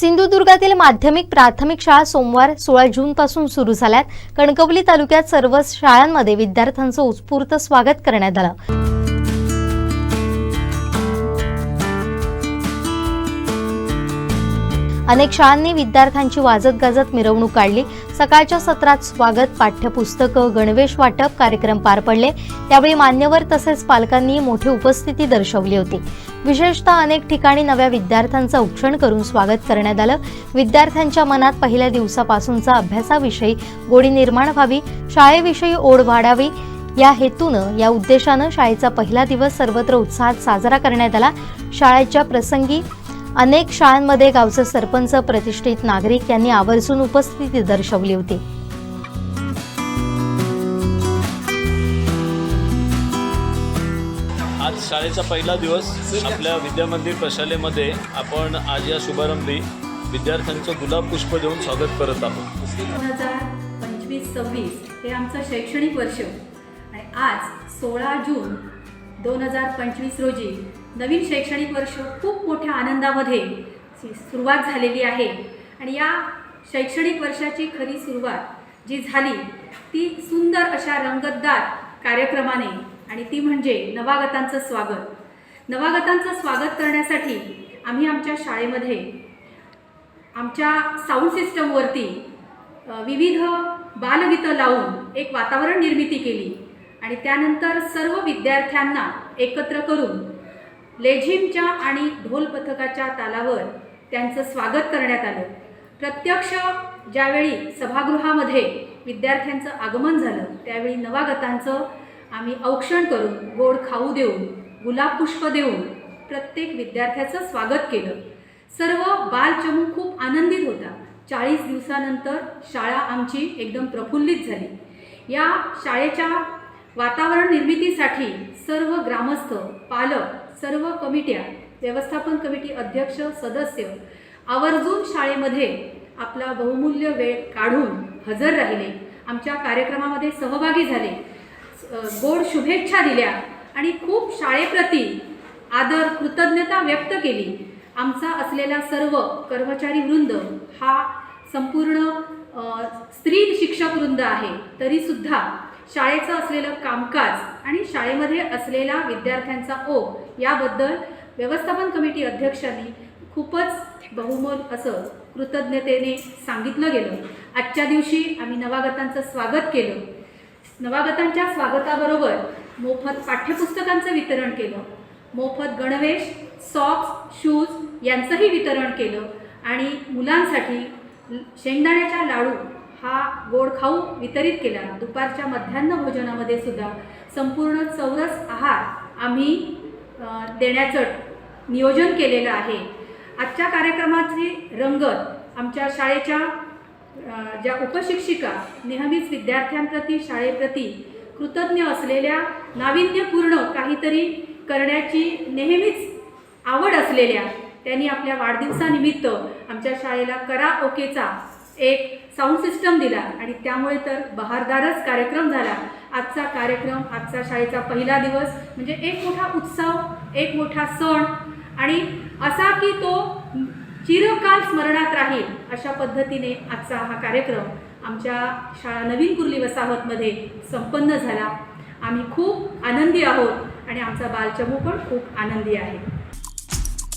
सिंधुदुर्गातील माध्यमिक प्राथमिक शाळा सोमवार सोळा जून पासून सुरू झाल्यात. कणकवली तालुक्यात सर्व शाळांमध्ये विद्यार्थ्यांचं उत्स्फूर्त स्वागत करण्यात आलं. अनेक शाळांनी विद्यार्थ्यांची वाजत गाजत मिरवणूक काढली. सकाळच्या सत्रात स्वागत पाठ्यपुस्तकं गणवेश वाटप कार्यक्रम पार पडले. त्यावेळी मान्यवर तसेच पालकांनी मोठी उपस्थिती दर्शवली होती. विशेषतः अनेक ठिकाणी नव्या विद्यार्थ्यांचं उक्षण करून स्वागत करण्यात आलं. विद्यार्थ्यांच्या मनात पहिल्या दिवसापासूनचा अभ्यासाविषयी गोडी निर्माण व्हावी शाळेविषयी ओढ वाढावी या हेतूनं या उद्देशानं शाळेचा पहिला दिवस सर्वत्र उत्साहात साजरा करण्यात आला. शाळेच्या प्रसंगी अनेक शाळांमध्ये गावचे सरपंच प्रतिष्ठित नागरिक यांनी आवर्जून उपस्थिती दर्शवली होती. आज शाळेचा पहिला दिवस. आपल्या विद्यामंदिर प्रशालेमध्ये आपण आज या शुभारंभी विद्यार्थ्यांचं गुलाब पुष्प देऊन स्वागत करत आहोत. दोन हजार पंचवीस सव्वीस हे आमचं शैक्षणिक वर्ष. आणि आज सोळा जून दोन हजार पंचवीस रोजी नवीन शैक्षणिक वर्ष खूप मोठ्या आनंदामध्ये सुरुवात झालेली आहे. आणि या शैक्षणिक वर्षाची खरी सुरुवात जी झाली ती सुंदर अशा रंगतदार कार्यक्रमाने आणि ती म्हणजे नवागतांचं स्वागत. नवागतांचं स्वागत करण्यासाठी आम्ही आमच्या शाळेमध्ये आमच्या साऊंड सिस्टमवरती विविध बालगीतं लावून एक वातावरण निर्मिती केली. आणि त्यानंतर सर्व विद्यार्थ्यांना एकत्र करून लेझिमच्या आणि ढोल पथकाच्या तालावर त्यांचं स्वागत करण्यात आलं. प्रत्यक्ष ज्यावेळी सभागृहामध्ये विद्यार्थ्यांचं आगमन झालं त्यावेळी नवागतांचं आम्ही औक्षण करून गोड खाऊ देऊन गुलाब पुष्प देऊन प्रत्येक विद्यार्थ्याचं स्वागत केलं. सर्व बालचमू खूप आनंदित होता. चाळीस दिवसानंतर शाळा आमची एकदम प्रफुल्लित झाली. या शाळेच्या वातावरण निर्मितीसाठी सर्व ग्रामस्थ पालक सर्व कमिट्या व्यवस्थापन कमिटी अध्यक्ष सदस्य आवर्जून शाळेमध्ये आपला बहुमूल्य वेळ काढून हजर राहिले. आमच्या कार्यक्रमामध्ये सहभागी झाले. गोड शुभेच्छा दिल्या आणि खूप शाळेप्रती आदर कृतज्ञता व्यक्त केली. आमचा असलेला सर्व कर्मचारी वृंद हा संपूर्ण स्त्री शिक्षक वृंद आहे. तरीसुद्धा शाळेचं असलेलं कामकाज आणि शाळेमध्ये असलेला विद्यार्थ्यांचा ओघ याबद्दल व्यवस्थापन कमिटी अध्यक्षांनी खूपच बहुमोल असं कृतज्ञतेने सांगितलं गेलं. आजच्या दिवशी आम्ही नवागतांचं स्वागत केलं. नवागतांच्या स्वागताबरोबर मोफत पाठ्यपुस्तकांचं वितरण केलं. मोफत गणवेश सॉक्स शूज यांचंही वितरण केलं आणि मुलांसाठी शेंगदाण्याच्या लाडू हा गोड खाऊ वितरित केला. दुपारच्या मध्यान्ह भोजनामध्ये सुद्धा संपूर्ण चौरस आहार आम्ही देण्याचं नियोजन केलेलं आहे. आजच्या कार्यक्रमाची रंगत आमच्या शाळेच्या ज्या उपशिक्षिका नेहमीच विद्यार्थ्यांप्रती शाळेप्रती कृतज्ञ असलेल्या नाविन्यपूर्ण काहीतरी करण्याची नेहमीच आवड असलेल्या त्यांनी आपल्या वाढदिवसानिमित्त आमच्या शाळेला करा ओकेचा एक साऊंड सिस्टम दिला. आणि त्यामुळे तर बहारदारच कार्यक्रम झाला. आजचा कार्यक्रम आजचा शाळेचा पहिला दिवस म्हणजे एक मोठा उत्सव एक मोठा सण आणि असा की तो चिरकाल स्मरणात राहील अशा पद्धतीने आजचा हा कार्यक्रम आमच्या शाळा नवीन कुर्ली वसाहतमध्ये संपन्न झाला. आम्ही खूप आनंदी आहोत आणि आमचा बालचमू पण खूप आनंदी आहे.